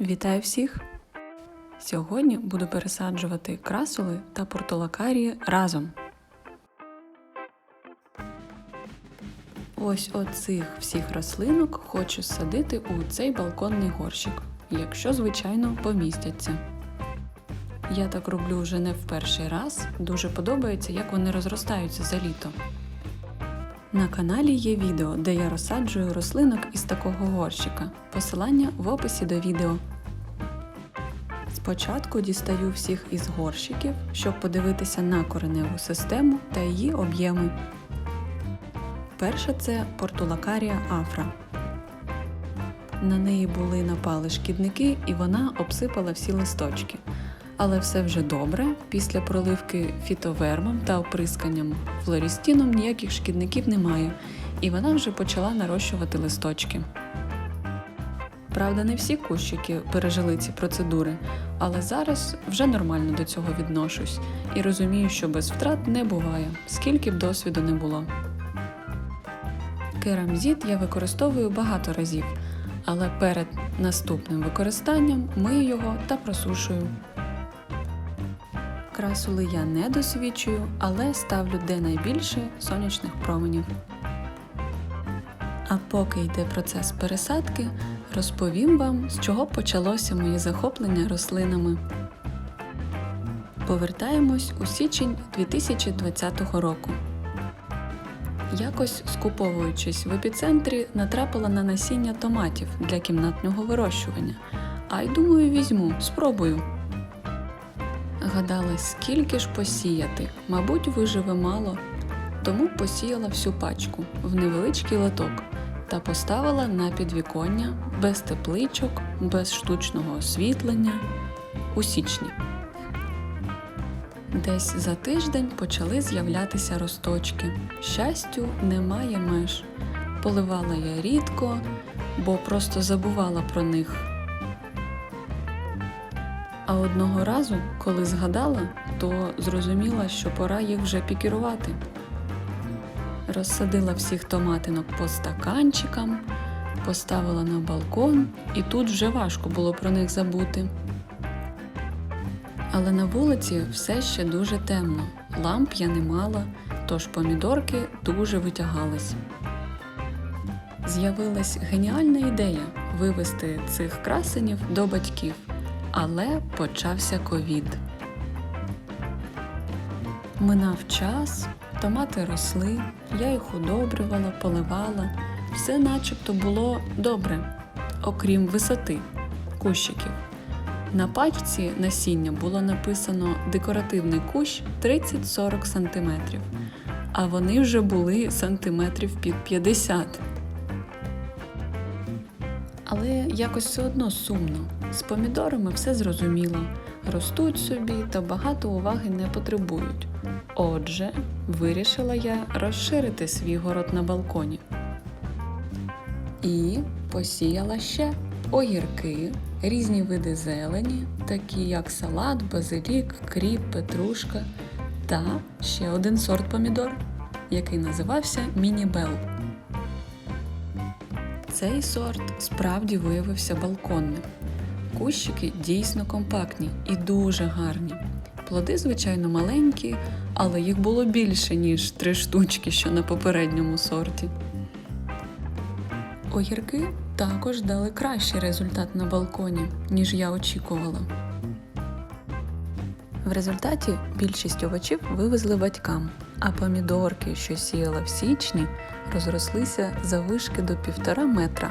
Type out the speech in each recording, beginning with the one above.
Вітаю всіх! Сьогодні буду пересаджувати красули та портулакарії разом. Ось оцих всіх рослинок хочу садити у цей балконний горщик, якщо, звичайно, помістяться. Я так роблю вже не в перший раз. Дуже подобається, як вони розростаються за літо. На каналі є відео, де я розсаджую рослинок із такого горщика. Посилання в описі до відео. Спочатку дістаю всіх із горщиків, щоб подивитися на кореневу систему та її об'єми. Перша це портулакарія афра. На неї були напали шкідники, і вона обсипала всі листочки. Але все вже добре. Після проливки фітовермом та оприсканням флорістіном ніяких шкідників немає, і вона вже почала нарощувати листочки. Правда, не всі кущики пережили ці процедури, але зараз вже нормально до цього відношусь і розумію, що без втрат не буває, скільки б досвіду не було. Керамзіт я використовую багато разів, але перед наступним використанням мию його та просушую. Красули я не досвідчую, але ставлю де найбільше сонячних променів. А поки йде процес пересадки, розповім вам, з чого почалося моє захоплення рослинами. Повертаємось у січень 2020 року. Якось скуповуючись в епіцентрі, натрапила на насіння томатів для кімнатного вирощування. А й думаю, візьму, спробую. Гадала, скільки ж посіяти, мабуть, виживе мало, тому посіяла всю пачку в невеличкий лоток та поставила на підвіконня без тепличок, без штучного освітлення у січні. Десь за тиждень почали з'являтися росточки. Щастю, немає меж. Поливала я рідко, бо просто забувала про них. А одного разу, коли згадала, то зрозуміла, що пора їх вже пікірувати. Розсадила всіх томатинок по стаканчикам, поставила на балкон, і тут вже важко було про них забути. Але на вулиці все ще дуже темно, ламп я не мала, тож помідорки дуже витягались. З'явилась геніальна ідея вивести цих красенів до батьків, але почався ковід. Минав час, томати росли, я їх удобрювала, поливала, все начебто було добре, окрім висоти кущиків. На пачці насіння було написано декоративний кущ 30-40 см, а вони вже були сантиметрів під 50. Але якось все одно сумно. З помідорами все зрозуміло. Ростуть собі та багато уваги не потребують. Отже, вирішила я розширити свій город на балконі. І посіяла ще огірки, різні види зелені, такі як салат, базилік, кріп, петрушка та ще один сорт помідор, який називався Міні-Бел. Цей сорт справді виявився балконним. Кущики дійсно компактні і дуже гарні. Плоди, звичайно, маленькі, але їх було більше, ніж три штучки, що на попередньому сорті. Огірки також дали кращий результат на балконі, ніж я очікувала. В результаті більшість овочів вивезли батькам, а помідорки, що сіяла в січні, розрослися за вишки до півтора метра.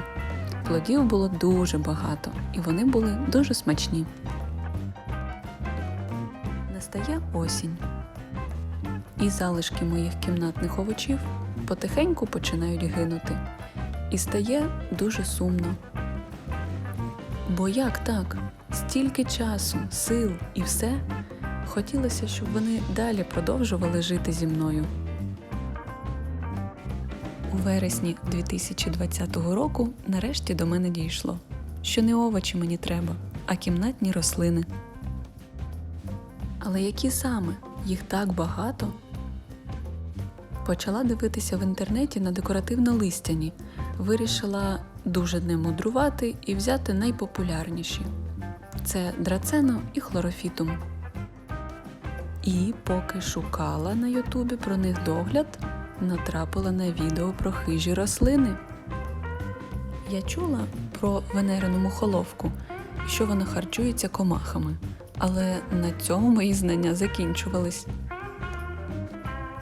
Плодів було дуже багато, і вони були дуже смачні. Настає осінь. І залишки моїх кімнатних овочів потихеньку починають гинути. І стає дуже сумно. Бо як так? Стільки часу, сил і все. Хотілося, щоб вони далі продовжували жити зі мною. У вересні 2020 року нарешті до мене дійшло, що не овочі мені треба, а кімнатні рослини. Але які саме? Їх так багато. Почала дивитися в інтернеті на декоративно-листяні. Вирішила дуже не мудрувати і взяти найпопулярніші це драцено і хлорофітум. І поки шукала на Ютубі про них догляд, натрапила на відео про хижі рослини. Я чула про венерину мухоловку, що вона харчується комахами, але на цьому мої знання закінчувались.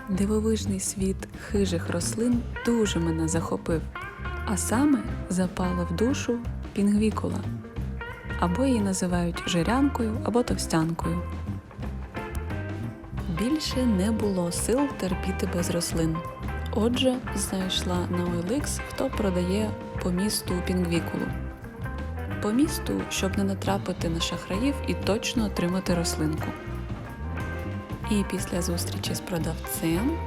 Дивовижний світ хижих рослин дуже мене захопив, а саме запала в душу пінгвікула, або її називають жирянкою або товстянкою. Більше не було сил терпіти без рослин. Отже, знайшла на OLX, хто продає по місту пінгвікулу. По місту, щоб не натрапити на шахраїв і точно отримати рослинку. І після зустрічі з продавцем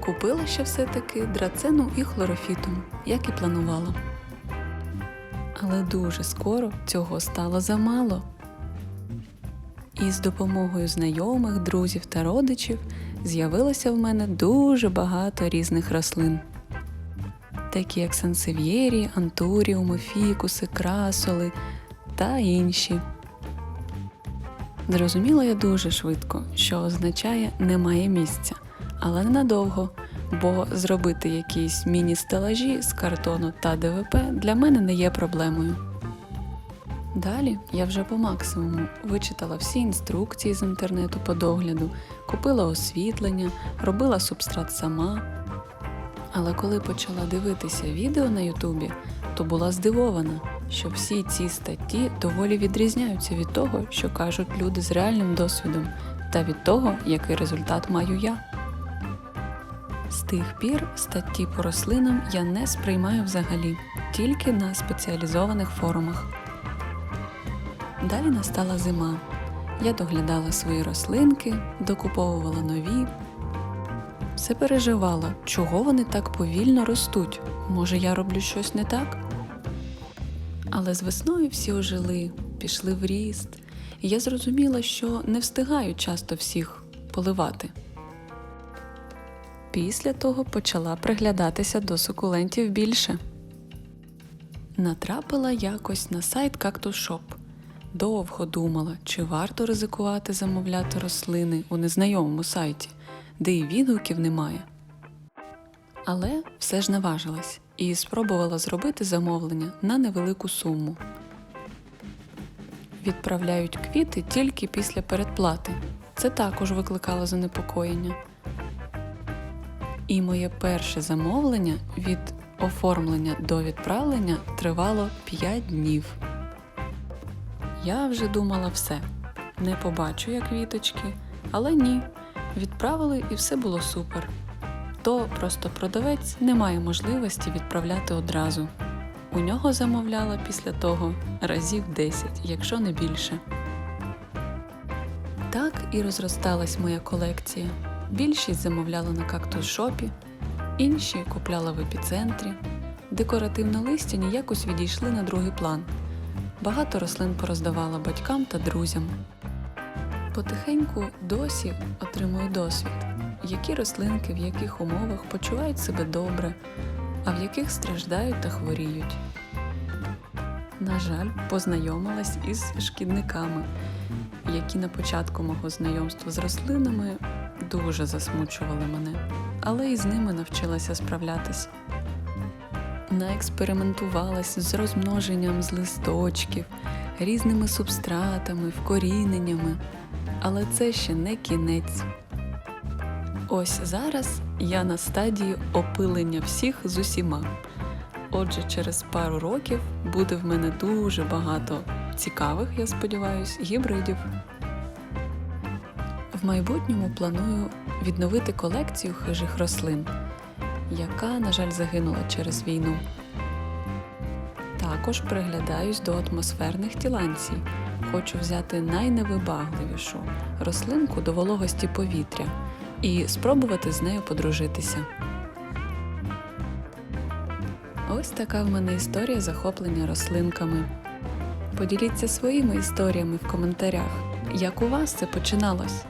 купила ще все-таки драцену і хлорофітум, як і планувала. Але дуже скоро цього стало замало. І з допомогою знайомих, друзів та родичів з'явилося в мене дуже багато різних рослин, такі як сансев'єрі, антуріуми, фікуси, красоли та інші. Зрозуміла я дуже швидко, що означає немає місця, але ненадовго, бо зробити якісь міні-стелажі з картону та ДВП для мене не є проблемою. Далі я вже по максимуму вичитала всі інструкції з інтернету по догляду, купила освітлення, робила субстрат сама. Але коли почала дивитися відео на Ютубі, то була здивована, що всі ці статті доволі відрізняються від того, що кажуть люди з реальним досвідом, та від того, який результат маю я. З тих пір статті по рослинам я не сприймаю взагалі, тільки на спеціалізованих форумах. Далі настала зима. Я доглядала свої рослинки, докуповувала нові. Все переживала, чого вони так повільно ростуть. Може, я роблю щось не так? Але з весною всі ожили, пішли в ріст, і я зрозуміла, що не встигаю часто всіх поливати. Після того почала приглядатися до сукулентів більше. Натрапила якось на сайт Cactus Shop. Довго думала, чи варто ризикувати замовляти рослини у незнайомому сайті, де і відгуків немає. Але все ж наважилась і спробувала зробити замовлення на невелику суму. Відправляють квіти тільки після передплати. Це також викликало занепокоєння. І моє перше замовлення від оформлення до відправлення тривало 5 днів. Я вже думала все. Не побачу я квіточки, але ні. Відправили і все було супер. То просто продавець не має можливості відправляти одразу. У нього замовляла після того разів 10, якщо не більше. Так і розросталась моя колекція. Більшість замовляла на кактус-шопі, інші купляла в епіцентрі. Декоративне листя ніякось відійшли на другий план. Багато рослин пороздавала батькам та друзям. Потихеньку досі отримую досвід, які рослинки в яких умовах почувають себе добре, а в яких страждають та хворіють. На жаль, познайомилась із шкідниками, які на початку мого знайомства з рослинами дуже засмучували мене, але і з ними навчилася справлятись. Наекспериментувалась з розмноженням з листочків, різними субстратами, вкоріненнями, але це ще не кінець. Ось зараз я на стадії опилення всіх з усіма. Отже, через пару років буде в мене дуже багато цікавих, я сподіваюся, гібридів. В майбутньому планую відновити колекцію хижих рослин, яка, на жаль, загинула через війну. Також приглядаюсь до атмосферних тіланцій. Хочу взяти найневибагливішу рослинку до вологості повітря і спробувати з нею подружитися. Ось така в мене історія захоплення рослинками. Поділіться своїми історіями в коментарях, як у вас це починалось.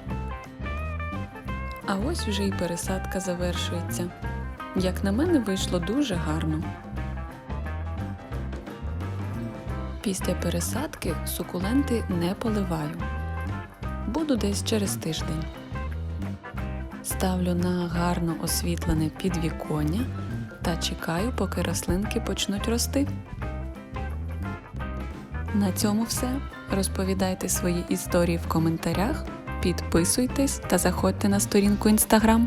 А ось вже і пересадка завершується. Як на мене, вийшло дуже гарно. Після пересадки сукуленти не поливаю. Буду десь через тиждень. Ставлю на гарно освітлене підвіконня та чекаю, поки рослинки почнуть рости. На цьому все. Розповідайте свої історії в коментарях, підписуйтесь та заходьте на сторінку Instagram.